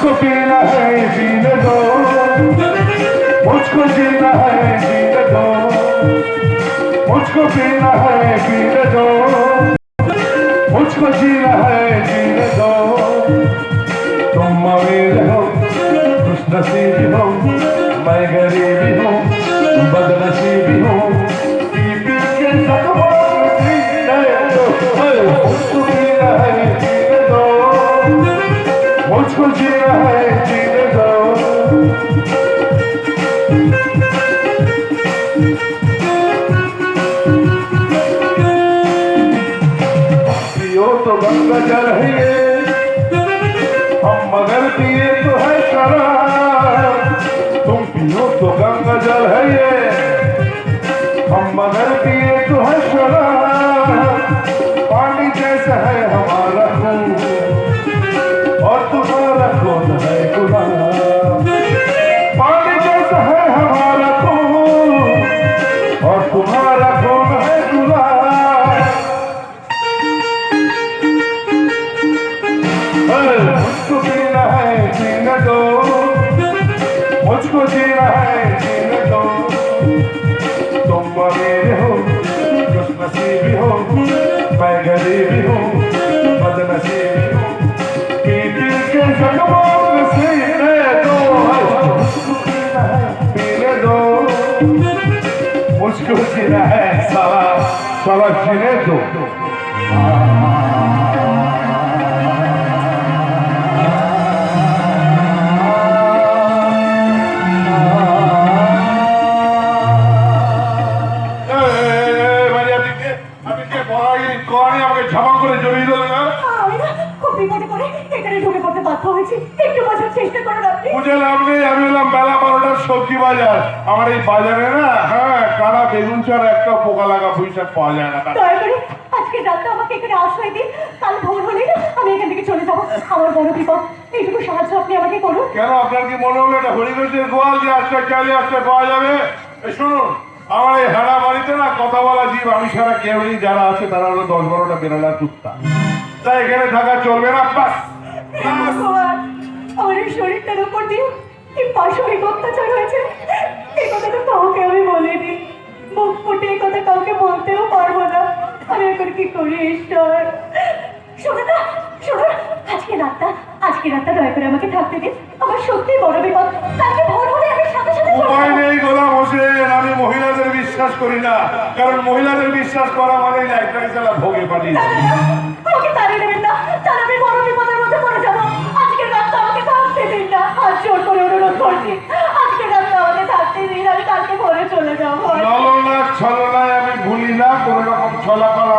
मुझको पीना है पीने दो। मुझको जीना है, जीने दो। मुझको पीना है पीने दो। मुझको जीना है, जीने दो। तुम अमीर हो खुश नसीबी हो, मैं गरीबी हूँ बदनसीबी मुझको जीना है जीने दो पियो तो गंगा जल है हम मगर पिए तो है शराब तुम पियो तो गंगा जल है ये हम मगर पिए तो है शराब पानी जैसा है और तुम्हारा कौन है मुझको जीना है जीने दो। मुझको जीना है जीने दो। तुम मेरे हो खुश नसीबी हो, मैं गरीबी मुझको जीना है साला साला जीने दो মানে আপনি কে আপনি কে পড়াই করানি আমাকে ঝাপা করে জড়িয়ে দিলেন না আমি না খুব বিপদে পড়ে এখানে ঢুকে পড়তে বাধ্য হয়েছি একটু বোঝার চেষ্টা করুন আপনি বুঝে লাভ নেই আমি এলাম বেলা বারোটার সবজি বাজার। আমার এই বাজারে না হ্যাঁ কারা বেগুন ছাড়া একটা পোকা লাগা পয়সা পাওয়া যায় না। দয়া করে আজকে আমাকে এখানে আশ্রয় দিন। কাল ভোর হলেই না আমি এখান থেকে চলে যাব। আমার বড় বিপদ। এইটুকু সাহায্য আপনি আমাকে করুন। কেন? আপনার কি মনে হলো এটা হরিঘোষের গোয়াল যে আজকে চাইলে আজকে পাওয়া যাবে? শুনুন আমার এই হেরা বাড়িতে না কথা বলা জীব আমি ছাড়া কেউ নেই। যারা আছে তারা হলো দশ বারোটা বেড়ালার কুত্তা। তাই এখানে থাকা চলবে না বাস। আমার শরীরটার উপর দিয়ে কি পাশবিক অত্যাচার হয়েছে। এই কথাটা কাউকে আমি বলিনি। মুখ ফুটে এই কথা কাউকে বলতেও পারব না। আমি এখন কি করি ঈশ্বর? শোনো শোনো আজকে রাতটা আজকে রাতটা দয়া করে আমাকে থাকতে দিন। আমার সত্যি বড় বিপদ। কালকে ভোর হলে আমি সাথে সাথে উপায় নেই গোলাম হোসেন আমি মহিলাদের বিশ্বাস করি না। কারণ মহিলাদের বিশ্বাস করা মানে না একটা ভোগে পাঠিয়ে আলহামদুলিল্লাহ কোনো রকম ছলাফল